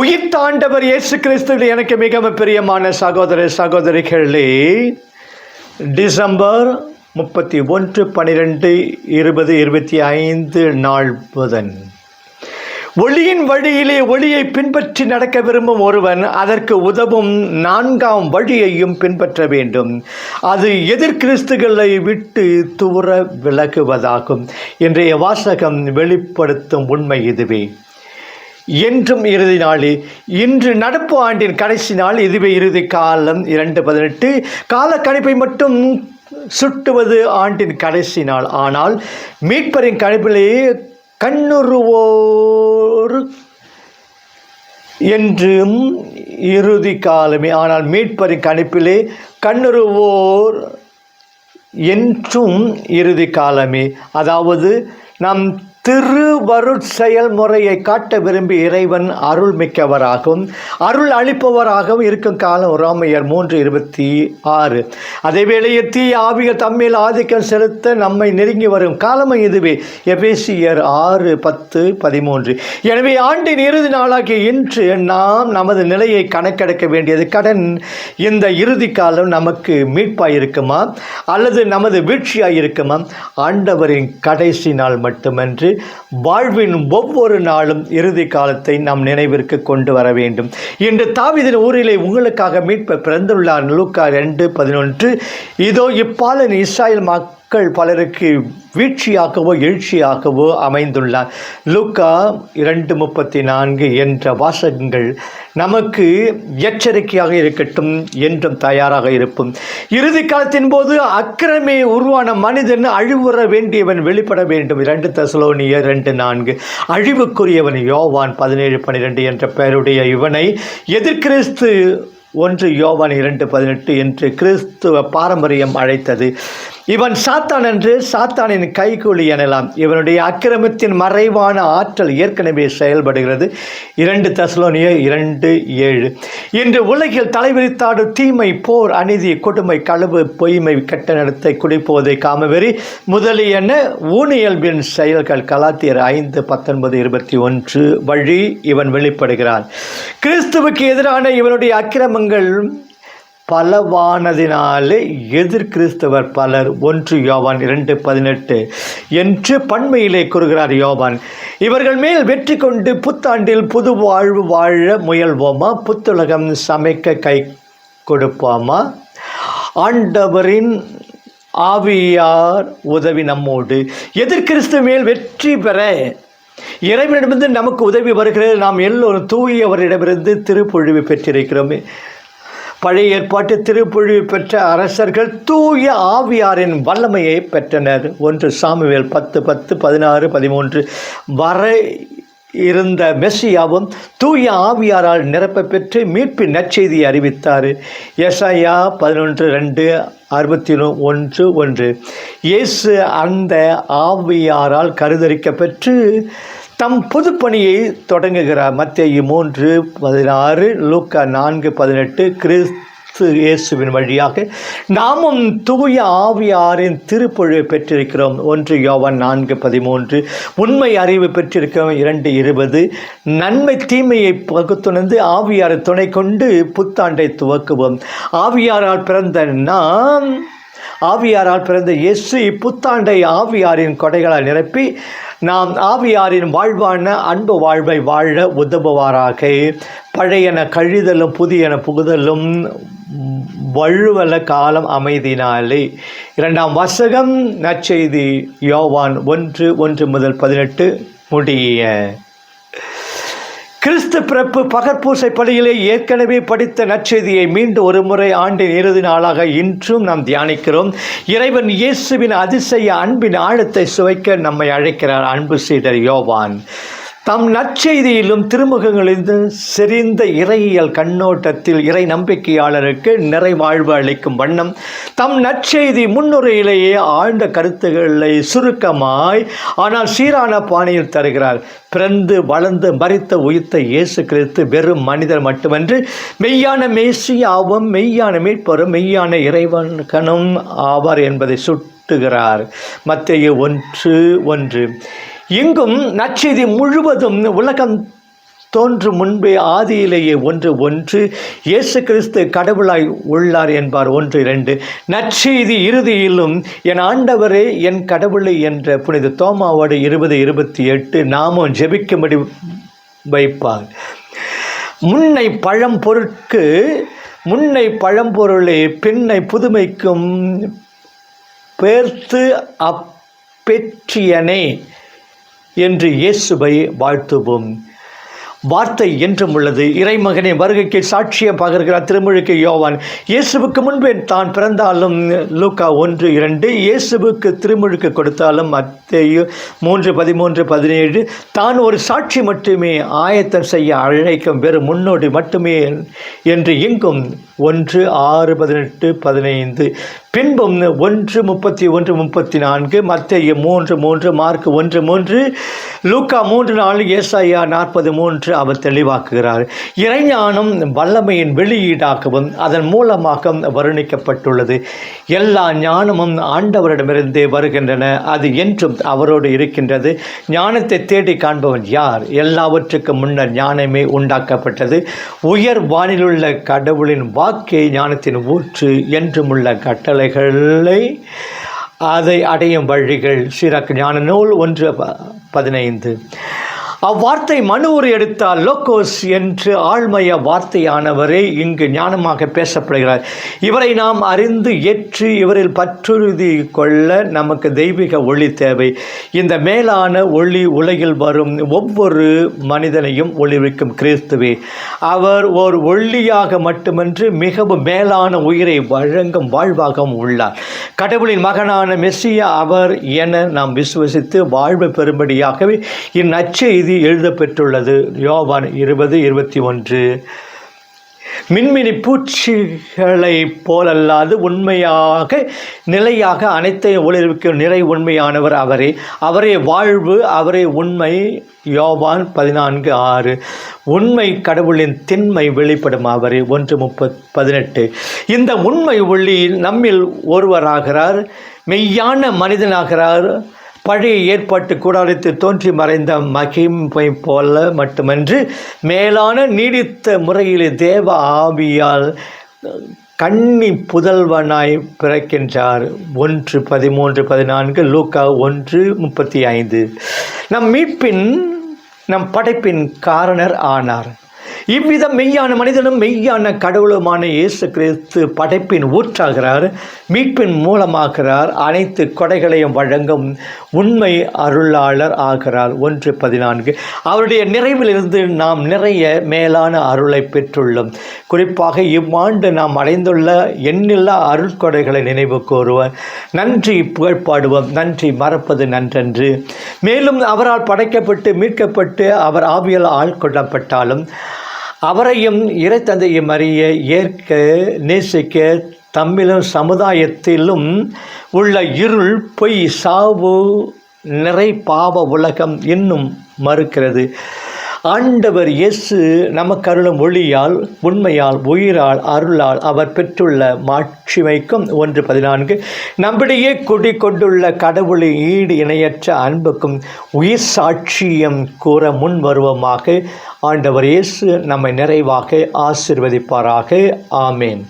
உயிர்த்தாண்டவர் இயேசு கிறிஸ்துவில் எனக்கு மிகவும் பிரியமான சகோதர சகோதரிகளே டிசம்பர் முப்பத்தி ஒன்று பன்னிரெண்டு இருபது இருபத்தி ஐந்து நாள் புதன். ஒளியின் வழியிலே ஒளியை பின்பற்றி நடக்க விரும்பும் ஒருவன் அதற்கு உதவும் நான்காம் வழியையும் பின்பற்ற வேண்டும். அது எதிர்கிறிஸ்துகளை விட்டு தூர விலகுவதாகும். இன்றைய வாசகம் வெளிப்படுத்தும் உண்மை இதுவே. என்றும் இறுதி நாளே. இன்று நடப்பு ஆண்டின் கடைசி நாள் இதுவே இறுதி காலம் இரண்டு பதினெட்டு. கால கணிப்பை மட்டும் சுட்டுவது ஆண்டின் கடைசி நாள். ஆனால் மீட்பரின் கணிப்பிலே கண்ணுறுவோர் என்றும் இறுதி காலமே. ஆனால் மீட்பரின் கணிப்பிலே கண்ணுறுவோர் என்றும் இறுதி காலமே. அதாவது நம் திருவருட்செயல்முறையை காட்ட விரும்பி இறைவன் அருள் மிக்கவராகவும் அருள் அளிப்பவராகவும் இருக்கும் காலம் ரோமையர் மூன்று இருபத்தி ஆறு. அதே வேளையில் தீ ஆவிகள் தம்மில் ஆதிக்கம் செலுத்த நம்மை நெருங்கி வரும் காலமும் இதுவே. எபேசியர் ஆறு பத்து பதிமூன்று. எனவே ஆண்டின் இறுதி நாளாகிய இன்று நாம் நமது நிலையை கணக்கெடுக்க வேண்டியது கடன். இந்த இறுதி காலம் நமக்கு மீட்பாய் இருக்குமா அல்லது நமது வீழ்ச்சியாக இருக்குமா ஆண்டவரின் கடைசி நாள் மட்டுமன்று வாழ்வின் ஒவ்வொரு நாளும் இறுதி காலத்தை நாம் நினைவிற்கு கொண்டு வர வேண்டும். இன்று தாவிதின் ஊரிலே உங்களுக்காக மீட்ப பிறந்துள்ளார். லூக்கா ரெண்டு பதினொன்று. இதோ இப்பாலன் இஸ்ராயல் மக்கள் பலருக்கு வீழ்ச்சியாகவோ எழுச்சியாகவோ அமைந்துள்ளார். லூக்கா இரண்டு முப்பத்தி நான்கு என்ற வாசகங்கள் நமக்கு எச்சரிக்கையாக இருக்கட்டும் என்றும் தயாராக இருப்போம். இறுதி காலத்தின் போது அக்கிரமே உருவான மனிதன் அழிவுற வேண்டியவன் வெளிப்பட வேண்டும். இரண்டு தசலோனிய ரெண்டு நான்கு. அழிவுக்குரியவன் யோவான் பதினேழு பன்னிரெண்டு என்ற பெயருடைய இவனை எதிர்கிறிஸ்து ஒன்று யோவான் இரண்டு பதினெட்டு என்று கிறிஸ்துவ பாரம்பரியம் அழைத்தது. இவன் சாத்தான் என்று சாத்தானின் கைகூலி எனலாம். இவனுடைய அக்கிரமத்தின் மறைவான ஆற்றல் ஏற்கனவே செயல்படுகிறது. இரண்டு தசலோனிய இரண்டு ஏழு. இன்று உலகில் தலைவிரித்தாடும் தீமை போர் அநீதி கொடுமை களவு பொய்மை கெட்ட நடத்தை குடிப்போதை காமவெறி முதலியன ஊனியல்பின் செயல்கள் கலாத்தியர் ஐந்து பத்தொன்பது இருபத்தி ஒன்று வழி இவன் வெளிப்படுகிறான். கிறிஸ்துவுக்கு எதிரான இவனுடைய அக்கிரமங்கள் பலவானதினாலே எதிர் கிறிஸ்தவர் பலர். ஒன்று யோவான் இரண்டு பதினெட்டு. என்று பண்மையிலே கூறுகிறார் யோவான் இவர்கள் மேல் வெற்றி கொண்டு புத்தாண்டில் புது வாழ்வு வாழ முயல்வோமா? புத்துலகம் சமைக்க கை கொடுப்போமா? ஆண்டவரின் ஆவியார் உதவி நம்மோடு. எதிர்கிறிஸ்து மேல் வெற்றி பெற இறைவனிடமிருந்து நமக்கு உதவி வருகிறது. நாம் எல்லோரும் தூயவரிடமிருந்து திருப்பொழிவு பெற்றிருக்கிறோமே. பழைய ஏற்பாட்டு திருப்பொழிவு பெற்ற அரசர்கள் தூய ஆவியாரின் வல்லமையை பெற்றனர். ஒன்று சாமுவேல் பத்து பத்து பதினாறு பதிமூன்று வர இருந்த மெஸ்ஸியாவும் தூய ஆவியாரால் நிரப்ப பெற்று மீட்பு நற்செய்தியை அறிவித்தார். எஸ்ஐயா பதினொன்று ரெண்டு அறுபத்தி ஒன்று ஒன்று. இயேசு அந்த ஆவியாரால் கருதரிக்கப்பெற்று தம் புதுப்பணியை தொடங்குகிறார் மத்திய மூன்று பதினாறு லூக்கா நான்கு பதினெட்டு கிறிஸ்து இயேசுவின் வழியாக நாமும் தூய ஆவியாரின் திருப்பொழிவை பெற்றிருக்கிறோம். ஒன்று யோவன் நான்கு பதிமூன்று. உண்மை அறிவு பெற்றிருக்கிறோம். இரண்டு இருபது. நன்மை தீமையை பகுத்துணர்ந்து ஆவியாரை துணை கொண்டு புத்தாண்டை துவக்குவோம். ஆவியாரால் பிறந்த நாம் ஆவியாரால் பிறந்த இயேசு இப்புத்தாண்டை ஆவியாரின் கொடைகளால் நிரப்பி நாம் ஆவியாரின் வாழ்வான அன்பு வாழ்வை வாழ உதவுவாராக. பழையன கழிதலும் புதியன புகுதலும் வழுவல காலம் அமைதினாலே இரண்டாம் வாசகம் நற்செய்தி யோவான் ஒன்று ஒன்று முதல் பதினெட்டு முடிய. கிறிஸ்து பிறப்பு பகற்பூசை பள்ளியிலே ஏற்கனவே படித்த நற்செய்தியை மீண்டும் ஒரு முறை ஆண்டின் இறுதி நாளாக இன்றும் நாம் தியானிக்கிறோம். இறைவன் இயேசுவின் அதிசய அன்பின் ஆழத்தை சுவைக்க நம்மை அழைக்கிறார் அன்பு சீடர் யோவான். தம் நற்செய்தியிலும் திருமுகங்களிலும் செறிந்த இறையியல் கண்ணோட்டத்தில் இறை நம்பிக்கையாளருக்கு நிறைவாழ்வு அளிக்கும் வண்ணம் தம் நற்செய்தி முன்னுரையிலேயே ஆழ்ந்த கருத்துக்களை சுருக்கமாய் ஆனால் சீரான பாணியில் தருகிறார். பிறந்து வளர்ந்து மறித்த உயிர்த்த இயேசு கிறிஸ்து வெறும் மனிதர் மட்டுமன்று மெய்யான மேசியாவும் மெய்யான மீட்பரும் மெய்யான இறைவன்கனும் ஆவார் என்பதை சுட்டுகிறார். மத்திய ஒன்று ஒன்று. இங்கும் நற்செய்தி முழுவதும் உலகம் தோன்றும் முன்பே ஆதியிலேயே ஒன்று ஒன்று. இயேசு கிறிஸ்து கடவுளாய் உள்ளார் என்பார். ஒன்று இரண்டு. நற்செய்தி இறுதியிலும் என் ஆண்டவரே என் கடவுளை என்ற புனித தோமாவோடு இருபது இருபத்தி எட்டு நாமும் ஜெபிக்கும்படி வைப்பார். முன்னை பழம்பொருட்கு முன்னை பழம்பொருளே பின்னை புதுமைக்கும் பேர்த்து அப்பெற்றியனே. என்று இயேசுவை வாழ்த்துவோம். வார்த்தை என்றும் உள்ளது. இறைமகனே வருகைக்கு சாட்சியம் பகர்கிறார் திருமுழுக்கு யோவான். இயேசுவுக்கு முன்பே தான் பிறந்தாலும் லூக்கா ஒன்று இரண்டு இயேசுவுக்கு திருமுழுக்கு கொடுத்தாலும் மத்தேயு மூன்று பதிமூன்று பதினேழு தான் ஒரு சாட்சி மட்டுமே ஆயத்தம் செய்ய அழைக்கும் வெறும் முன்னோடி மட்டுமே என்று இங்கும் ஒன்று ஆறு பதினெட்டு பதினைந்து பின்பும் ஒன்று முப்பத்தி ஒன்று முப்பத்தி நான்கு மத்திய மூன்று மூன்று மார்க் ஒன்று மூன்று லூக்கா மூன்று நாலு ஏசாயா நாற்பது மூன்று அவர் தெளிவாக்குகிறார். இறைஞானம் வல்லமையின் வெளியீடாகவும் அதன் மூலமாக வர்ணிக்கப்பட்டுள்ளது. எல்லா ஞானமும் ஆண்டவரிடமிருந்தே வருகின்றன. அது என்றும் அவரோடு இருக்கின்றது. ஞானத்தை தேடி காண்பவன் யார்? எல்லாவற்றுக்கும் முன்னர் ஞானமே உண்டாக்கப்பட்டது. உயர் வானிலுள்ள கடவுளின் வாக்கே ஞானத்தின் ஊற்று என்றும் உள்ள கட்டளைகளை அதை அடையும் வழிகள். சிறக்கு ஞான நூல் ஒன்று பதினைந்து. அவ்வார்த்தை மனு ஒரு எடுத்தால் லோகோஸ் என்று ஆழ்மைய வார்த்தையானவரே இங்கு ஞானமாக பேசப்படுகிறார். இவரை நாம் அறிந்து ஏற்று இவரில் பற்றுறுதி கொள்ள நமக்கு தெய்வீக ஒளி தேவை. இந்த மேலான ஒளி உலகில் வரும் ஒவ்வொரு மனிதனையும் ஒளிவிக்கும் கிறிஸ்துவே. அவர் ஓர் ஒளியாக மட்டுமன்று மிகவும் மேலான உயிரை வழங்கும் வாழ்வாகவும் உள்ளார். கடவுளின் மகனான மெஸ்ஸியா அவர் என நாம் விசுவசித்து வாழ்வு பெறும்படியாகவே இந்நற்செய்தி எழுதப்பெற்றுள்ளது. யோவான் இருபது இருபத்தி ஒன்று. மின்மினி பூச்சிகளைப் போலல்லாது உண்மையாக நிலையாக அனைத்தையும் ஒளிர்விக்கும் நிறை உண்மையானவர் அவரே. அவரே வாழ்வு அவரே உண்மை. யோவான் பதினான்கு ஆறு. உண்மை கடவுளின் திண்மை வெளிப்படும் அவரே. ஒன்று முப்பத் பதினெட்டு. இந்த உண்மை ஒளி நம்மில் ஒருவராகிறார் மெய்யான மனிதனாகிறார் பழைய ஏற்பாட்டு கூடாரத்து தோன்றி மறைந்த மகிமை போல மட்டுமன்று மேலான நீடித்த முறையிலே தேவ ஆவியால் கன்னி புதல்வனாய் பிறக்கின்றார். ஒன்று பதிமூன்று பதினான்கு லூக்கா ஒன்று முப்பத்தி ஐந்து. நம் மீட்பின் நம் படைப்பின் காரணர் ஆனார். இவ்விதம் மெய்யான மனிதனும் மெய்யான கடவுளுமான இயேசு கிறிஸ்து படைப்பின் ஊற்றாகிறார் மீட்பின் மூலமாகிறார் அனைத்து கொடைகளையும் வழங்கும் உண்மை அருளாளர் ஆகிறார். ஒன்று பதினான்கு. அவருடைய நிறைவிலிருந்து நாம் நிறைய மேலான அருளை பெற்றுள்ளோம். குறிப்பாக இவ்வாண்டு நாம் அடைந்துள்ள எண்ணில்லா அருட்கொடைகளை நினைவு கூறுவோம் நன்றி புகழ்பாடுவோம். நன்றி மறப்பது நன்றன்று. மேலும் அவரால் படைக்கப்பட்டு மீட்கப்பட்டு அவர் ஆவியால் ஆள்கொள்ளப்பட்டாலும் அவரையும் இறைத்தந்தையும் அறிய ஏற்க நேசிக்க தம்மிலும் சமுதாயத்திலும் உள்ள இருள் பொய் சாவு நிறை பாவ உலகம் இன்னும் மறுக்கிறது. ஆண்டவர் இயேசு நமக்கு அருளும் ஒளியால் உண்மையால் உயிரால் அருளால் அவர் பெற்றுள்ள மாட்சிமைக்கும் ஒன்று பதினான்கு. நம்மிடையே குடிக்கொண்டுள்ள கடவுளின் ஈடு இணையற்ற அன்புக்கும் உயிர் சாட்சியம் கூற முன் வருவமாக. ஆண்டவர் இயேசு நம்மை நிறைவாக ஆசிர்வதிப்பாராக. ஆமேன்.